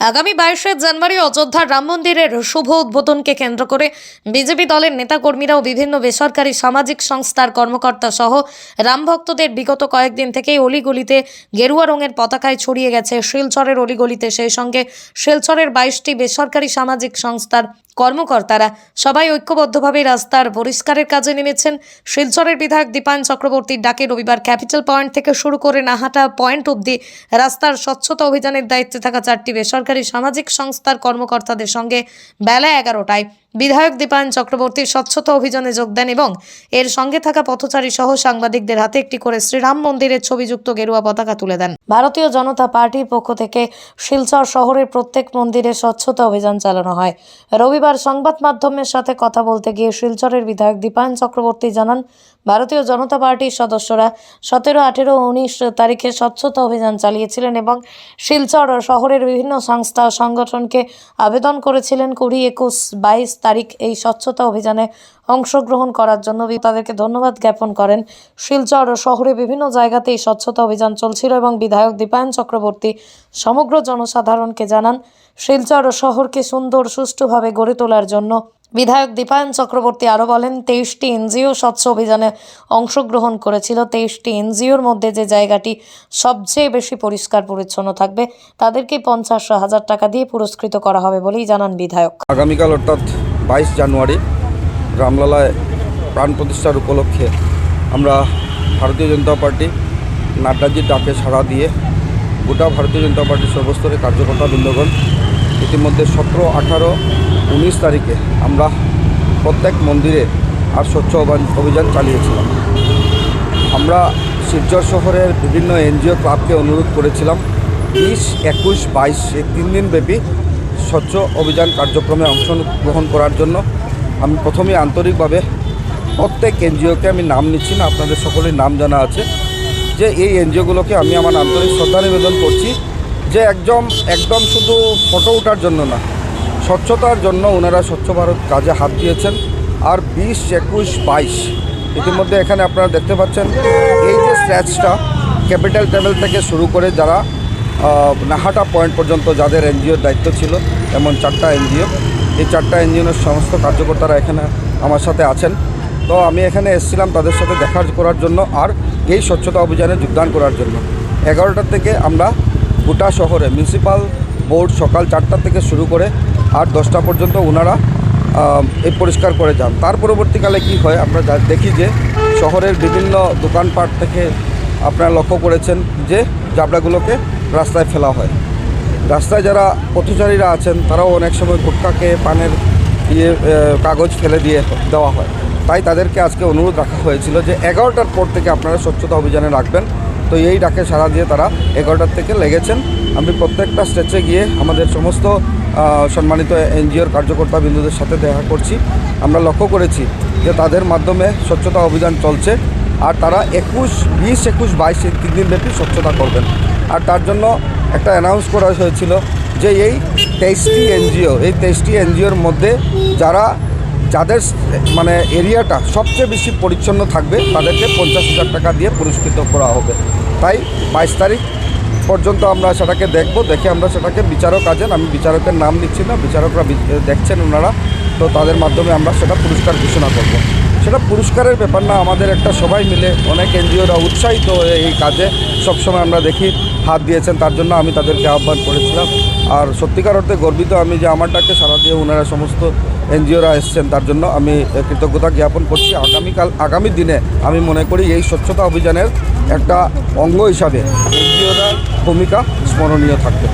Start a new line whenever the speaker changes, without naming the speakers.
আগামী বাইশে জানুয়ারি অযোধ্যার রাম মন্দিরের শুভ উদ্বোধনকে কেন্দ্র করে বিজেপি দলের নেতাকর্মীরা ও বিভিন্ন বেসরকারি সামাজিক সংস্থার কর্মকর্তা সহ রাম ভক্তদের বিগত কয়েকদিন থেকেই অলিগলিতে গেরুয়া রঙের পতাকায় ছড়িয়ে গেছে। শিলচরের অলিগলিতে সেই সঙ্গে শিলচরের বাইশটি বেসরকারি সামাজিক সংস্থার কর্মকর্তারা সবাই ঐক্যবদ্ধভাবে রাস্তার পরিষ্কারের কাজে নেমেছেন। শিলচরের বিধায়ক দীপায়ন চক্রবর্তীর ডাকে রবিবার ক্যাপিটাল পয়েন্ট থেকে শুরু করে নাহাটা পয়েন্ট অবধি রাস্তার স্বচ্ছতা অভিযানের দায়িত্বে থাকা চারটি বেসরকারি সামাজিক সংস্থার কর্মকর্তাদের সঙ্গে বেলা এগারোটায় বিধায়ক দীপায়ন চক্রবর্তী স্বচ্ছতা অভিযানে যোগ দেন এবং এর সঙ্গে থাকা পথচারী সহ সাংবাদিকদের হাতে একটি করে শ্রীরাম মন্দিরের ছবিযুক্ত গেরুয়া পতাকা তুলে দেন। ভারতীয় জনতা পার্টির পক্ষ থেকে শিলচর শহরের প্রত্যেক মন্দিরে স্বচ্ছতা অভিযান চালানো হয়। রবিবার সংবাদ মাধ্যমের সাথে কথা বলতে গিয়ে শিলচরের বিধায়ক দীপায়ন চক্রবর্তী জানান, ভারতীয় জনতা পার্টির সদস্যরা সতেরো, আঠেরো উনিশ তারিখে স্বচ্ছতা অভিযান চালিয়েছিলেন এবং শিলচর শহরের বিভিন্ন সংস্থা সংগঠনকে আবেদন করেছিলেন কুড়ি, একুশ, বাইশ তারিখ এই স্বচ্ছতা অভিযানে অংশগ্রহণ করার জন্য তাদেরকে ধন্যবাদ জ্ঞাপন করেন। শিলচর ও শহরে বিভিন্ন জায়গাতে এই স্বচ্ছতা অভিযান চলছিল এবং বিধায়ক দীপায়ন চক্রবর্তী সমগ্র জনসাধারণকে জানান, শিলচর ও শহরকে সুন্দর, সুষ্ঠুভাবে গড়ে তোলার জন্য বিধায়ক দীপায়ন চক্রবর্তী আরও বলেন, তেইশটি এনজিও স্বচ্ছ অভিযানে অংশগ্রহণ করেছিল। তেইশটি এনজিওর মধ্যে যে জায়গাটি সবচেয়ে বেশি পরিষ্কার পরিচ্ছন্ন থাকবে, তাদেরকে পঞ্চাশ হাজার টাকা দিয়ে পুরস্কৃত করা হবে বলেই জানান বিধায়ক।
আগামীকাল অর্থাৎ বাইশ জানুয়ারি রামলালায় প্রাণ প্রতিষ্ঠার উপলক্ষে আমরা ভারতীয় জনতা পার্টি নাড্ডাজির ডাকে সাড়া দিয়ে গোটা ভারতীয় জনতা পার্টির সর্বস্তরের কার্যকর্তা বৃন্দগণ, ইতিমধ্যে সতেরো, আঠারো, উনিশ তারিখে আমরা প্রত্যেক মন্দিরে আর স্বচ্ছ অভিযান- চালিয়েছিলাম। আমরা শিলচর শহরের বিভিন্ন এনজিও ক্লাবকে অনুরোধ করেছিলাম, বিশ, একুশ, বাইশ, এই তিন দিন ব্যাপী স্বচ্ছ অভিযান কার্যক্রমে অংশগ্রহণ করার জন্য আমি প্রথমেই আন্তরিকভাবে প্রত্যেক এনজিওকে আমি নাম নিচ্ছি না, আপনাদের সকলের নাম জানা আছে, যে এই এনজিওগুলোকে আমি আমার আন্তরিক শ্রদ্ধা নিবেদন করছি যে একদম একদম শুধু ফটো ওঠার জন্য না, স্বচ্ছতার জন্য ওনারা স্বচ্ছ ভারত কাজে হাত দিয়েছেন, আর বিশ, একুশ, বাইশ, ইতিমধ্যে এখানে আপনারা দেখতে পাচ্ছেন, এই যে স্ট্যাচটা ক্যাপিটাল টেবিল থেকে শুরু করে যারা নাহাটা পয়েন্ট পর্যন্ত যাদের এনজিওর দায়িত্ব ছিল, এমন চারটা এনজিও এই চারটা এনজিওর সমস্ত কার্যকর্তারা এখানে আমার সাথে আছেন। তো আমি এখানে এসেছিলাম তাদের সাথে দেখা করার জন্য আর এই স্বচ্ছতা অভিযানে যোগদান করার জন্য। এগারোটার থেকে আমরা গোটা শহরে মিউনিসিপাল বোর্ড সকাল চারটা থেকে শুরু করে আর দশটা পর্যন্ত ওনারা এই পরিষ্কার করে যান। তার পরবর্তীকালে কি হয়, আমরা দেখি যে শহরের বিভিন্ন দোকানপাট থেকে আপনারা লক্ষ্য করেছেন যে জাবড়াগুলোকে রাস্তায় ফেলা হয়। রাস্তায় যারা পথচারীরা আছেন, তারাও অনেক সময় গুটকা খেয়ে পানের ইয়ে কাগজ ফেলে দিয়ে দেওয়া হয়। তাই তাদেরকে আজকে অনুরোধ রাখা হয়েছিল যে এগারোটার পর থেকে আপনারা স্বচ্ছতা অভিযানে রাখবেন তো এই ডাকে সাড়া দিয়ে তারা এগারোটার থেকে লেগেছেন। আমি প্রত্যেকটা স্টেচে গিয়ে আমাদের সমস্ত সম্মানিত এনজিওর কার্যকর্তা বিন্দুদের সাথে দেখা করছি। আমরা লক্ষ্য করেছি যে তাদের মাধ্যমে স্বচ্ছতা অভিযান চলছে। আর তারা একুশ, বিশ, একুশ, বাইশ এই তিন দিন ব্যাপী স্বচ্ছতা করবেন। আর তার জন্য একটা অ্যানাউন্স করা হয়েছিল যে এই তেইশটি এনজিও, এই তেইশটি এনজিওর মধ্যে যারা যাদের মানে এরিয়াটা সবচেয়ে বেশি পরিচ্ছন্ন থাকবে, তাদেরকে পঞ্চাশ হাজার টাকা দিয়ে পুরস্কৃত করা হবে। তাই বাইশ তারিখ পর্যন্ত আমরা সেটাকে দেখব, দেখে আমরা সেটাকে বিচারক আছেন। আমি বিচারকের নাম নিচ্ছি না, বিচারকরা দেখছেন ওনারা। তো তাদের মাধ্যমে আমরা সেটা পুরস্কার ঘোষণা করব। সেটা পুরস্কারের ব্যাপার না, আমাদের একটা সবাই মিলে অনেক এনজিওরা উৎসাহিত এই কাজে সবসময় আমরা দেখি, হাত দিয়েছেন, তার জন্য আমি তাদেরকে আহ্বান করেছিলাম। আর সত্যিকার অর্থে গর্বিত আমি যে আমার ডাকে সারা দিয়ে ওনারা সমস্ত এনজিওরা এসছেন, তার জন্য আমি কৃতজ্ঞতা জ্ঞাপন করছি। আগামীকাল, আগামী দিনে আমি মনে করি এই স্বচ্ছতা অভিযানের একটা অঙ্গ হিসাবে এনজিওরা ভূমিকা স্মরণীয় থাকবে।